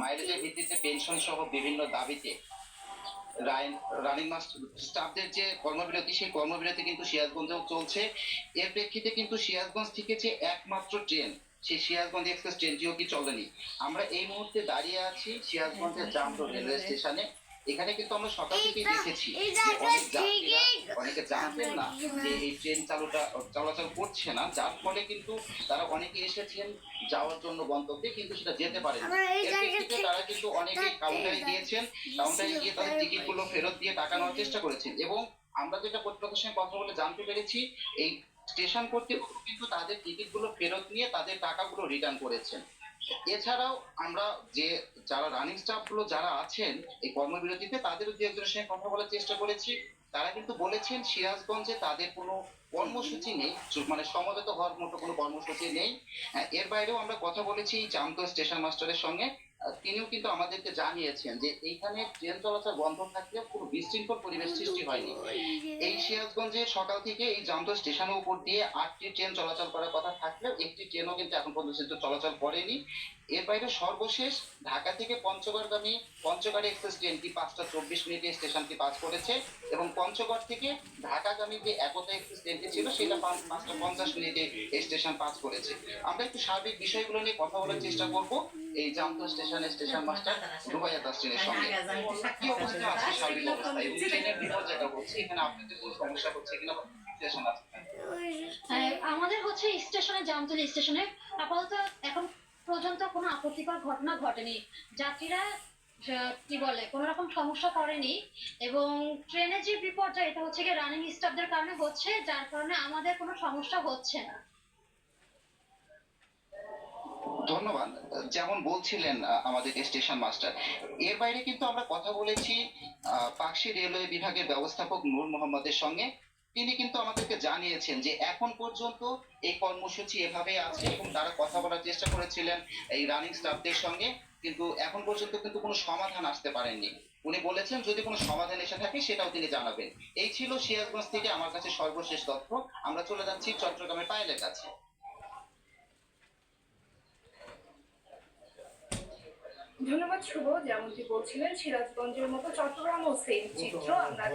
মাইলেজের ভিত্তিতে পেনশন সহ বিভিন্ন দাবিতে রানিং মাস্টার স্টাফদের যে কর্মবিরতি সেই কর্মবিরতি কিন্তু সিরাজগঞ্জেও চলছে। এর প্রেক্ষিতে কিন্তু সিরাজগঞ্জ থেকে যে একমাত্র ট্রেন সেই সিরাজগঞ্জ এক্সপ্রেস ট্রেনটিও কি চলেনি? আমরা এই মুহূর্তে দাঁড়িয়ে আছি সিরাজগঞ্জের জামপুর রেলওয়ে স্টেশনে। এখানে কিন্তু আমরা সকাল থেকে দেখেছি অনেক জানতেন না যে এই ট্রেন চালুটা চলাচল করছে না যার ফলে কিন্তু তারা অনেকে এসেছেন যাওয়ার জন্য গন্তব্যে কিন্তু সেটা যেতে পারে তারা কিন্তু অনেকে কাউন্টারে গিয়েছেন কাউন্টারে গিয়ে তাদের টিকিটগুলো ফেরত দিয়ে টাকা নেওয়ার চেষ্টা করেছেন। এবং আমরা যেটা কর্তৃপক্ষের সঙ্গে কথা বলে জানতে পেরেছি এই স্টেশন কর্তৃপক্ষ কিন্তু তাদের টিকিটগুলো ফেরত নিয়ে তাদের টাকাগুলো রিটার্ন করেছেন। এছাড়াও আমরা যে যারা রানিং স্টাফগুলো যারা আছেন, এই কর্মবিরতিতে তাদের দু একজনের সঙ্গে কথা বলার চেষ্টা করেছি, তারা কিন্তু বলেছেন সিরাজগঞ্জে তাদের কোনো কর্মসূচি নেই মানে সমবেত হওয়ার মতো কোনো কর্মসূচি নেই। এর বাইরেও আমরা কথা বলেছি জামতো স্টেশন মাস্টারের সঙ্গে। তিনিও কিন্তু আমাদেরকে জানিয়েছেন যে এইখানে ট্রেন চলাচল বন্ধ থাকলে কোনো বিশৃঙ্খল পরিবেশ সৃষ্টি হয়নি। এই সিরাজগঞ্জে সকাল থেকে এই জামতো স্টেশনের উপর দিয়ে আটটি ট্রেন চলাচল করার কথা থাকলেও একটি ট্রেনও কিন্তু এখন পর্যন্ত চলাচল করেনি। এর বাইরে সর্বশেষ ঢাকা থেকে পঞ্চগড়গামী, পঞ্চগড় এক্সপ্রেস ট্রেনটি পাঁচটা চব্বিশ মিনিটে স্টেশনটি পাস করেছে এবং পঞ্চগড় থেকে ঢাকাগামী যে একতা এক্সপ্রেস ট্রেনটি ছিল সেটা পাঁচ- পাঁচটা পঞ্চাশ মিনিটে স্টেশন পাস করেছে। আমরা একটু সার্বিক বিষয়গুলো নিয়ে কথা বলার চেষ্টা করব। এই জামতো স্টেশনের স্টেশন মাস্টার রুবাইয়া দাসটিনের সঙ্গে। কি অবস্থা আছে? সার্বিক অবস্থা এবং ট্রেনের বিপর্যয়টা হচ্ছে এখানে আপনাদের কোনো সমস্যা হচ্ছে কিনা স্টেশন আছে হ্যাঁ, আমাদের হচ্ছে স্টেশনে জামতলী স্টেশনে আপাতত এখন পর্যন্ত কোনো আপত্তিকর ঘটনা ঘটেনি। যাত্রীরা আহ, কি বলে কোনো রকম সমস্যা করেনি এবং ট্রেনের যে বিপর্যয় এটা হচ্ছে গিয়ে রানিং স্টাফদের কারণে হচ্ছে যার কারণে আমাদের কোনো সমস্যা হচ্ছে না ধন্যবাদ যেমন বলছিলেন আমাদের স্টেশন মাস্টার। এর বাইরে কিন্তু আমরা কথা বলেছি পাকশি রেলওয়ে বিভাগের ব্যবস্থাপক নূর মোহাম্মদের সঙ্গে। তিনি কিন্তু আমাদেরকে জানিয়েছেন যে এখন পর্যন্ত এই কর্মসূচি এভাবে আছে এবং তারা কথা বলার চেষ্টা করেছিলেন এই রানিং স্টাফদের সঙ্গে, কিন্তু এখন পর্যন্ত কিন্তু কোনো সমাধান আসতে পারেননি। উনি বলেছেন, যদি কোনো সমাধান এসে থাকে, সেটাও তিনি জানাবেন। এই ছিল সিরাজগঞ্জ থেকে আমার কাছে সর্বশেষ তথ্য। আমরা চলে যাচ্ছি চট্টগ্রামের পায়েলের কাছে। ধন্যবাদ শুভ যেমনটি বলছিলেন সিরাজগঞ্জের মতো চট্টগ্রামও সেম চিত্র। আমরা